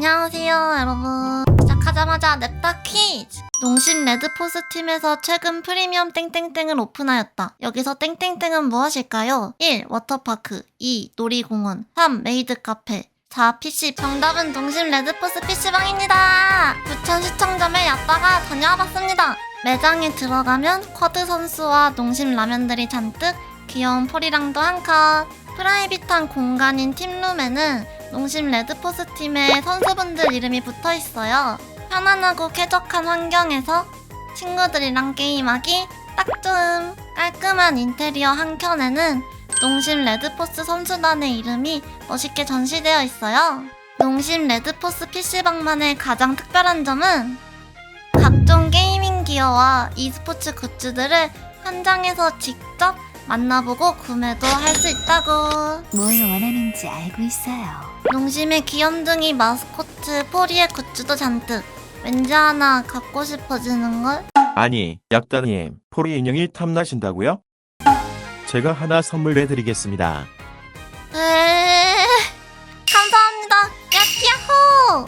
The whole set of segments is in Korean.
안녕하세요, 여러분. 시작하자마자 냅다 퀴즈! 농심 레드포스 팀에서 최근 프리미엄 땡땡땡을 오픈하였다. 여기서 땡땡땡은 무엇일까요? 1. 워터파크 2. 놀이공원 3. 메이드 카페 4. PC 정답은 농심 레드포스 PC방입니다. 부천 시청점에 얕다가 다녀와 봤습니다. 매장에 들어가면 쿼드 선수와 농심 라면들이 잔뜩 귀여운 포리랑도 한 컷. 프라이빗한 공간인 팀룸에는 농심 레드포스 팀의 선수분들 이름이 붙어 있어요. 편안하고 쾌적한 환경에서 친구들이랑 게임하기 딱 좋음. 깔끔한 인테리어 한 켠에는 농심 레드포스 선수단의 이름이 멋있게 전시되어 있어요. 농심 레드포스 PC방만의 가장 특별한 점은 각종 게이밍 기어와 e스포츠 굿즈들을 현장에서 직접 만나보고 구매도 할 수 있다고. 뭘 원하는지 알고 있어요. 농심의 귀염둥이 마스코트 포리의 굿즈도 잔뜩. 왠지 하나 갖고 싶어지는 걸? 아니, 약다님, 포리 인형이 탐나신다고요? 제가 하나 선물해드리겠습니다. 에 감사합니다. 야키야호!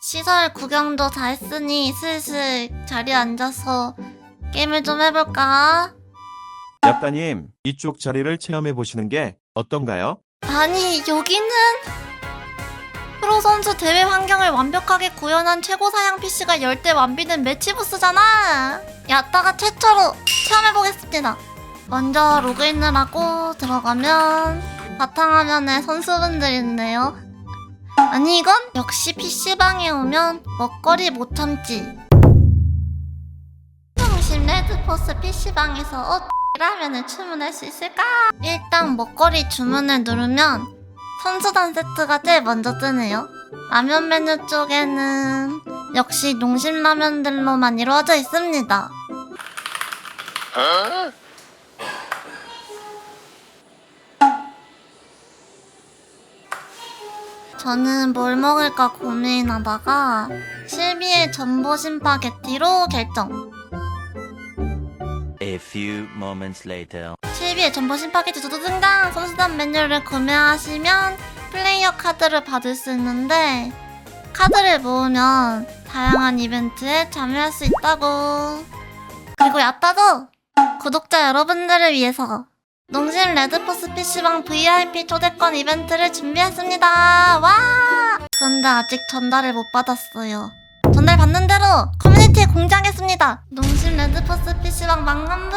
시설 구경도 다 했으니 슬슬 자리에 앉아서 게임을 좀 해볼까? 약다님, 이쪽 자리를 체험해 보시는 게 어떤가요? 아니 여기는 프로 선수 대회 환경을 완벽하게 구현한 최고 사양 PC가 열대 완비된 매치부스잖아. 야따가 최초로 체험해 보겠습니다. 먼저 로그인을 하고 들어가면 바탕화면에 선수분들 있네요. 아니 이건 역시 PC방에 오면 먹거리 못 참지. 중심 레드포스 PC방에서 어 라면을 주문할 수 있을까? 일단 먹거리 주문을 누르면 선수단 세트가 제일 먼저 뜨네요. 라면 메뉴 쪽에는 역시 농심 라면들로만 이루어져 있습니다. 저는 뭘 먹을까 고민하다가 실비의 전보 심파게티로 결정. A few moments later. 실비의 전보 심파게티 두두 등장 선수단 메뉴를 구매하시면 플레이어 카드를 받을 수 있는데 카드를 모으면 다양한 이벤트에 참여할 수 있다고. 그리고 야따도 구독자 여러분들을 위해서 농심 레드포스 PC방 VIP 초대권 이벤트를 준비했습니다. 와! 그런데 아직 전달을 못 받았어요 전달 받는 대로 커뮤니티에 공지하겠습니다. 농심 레드포스 PC방 망간부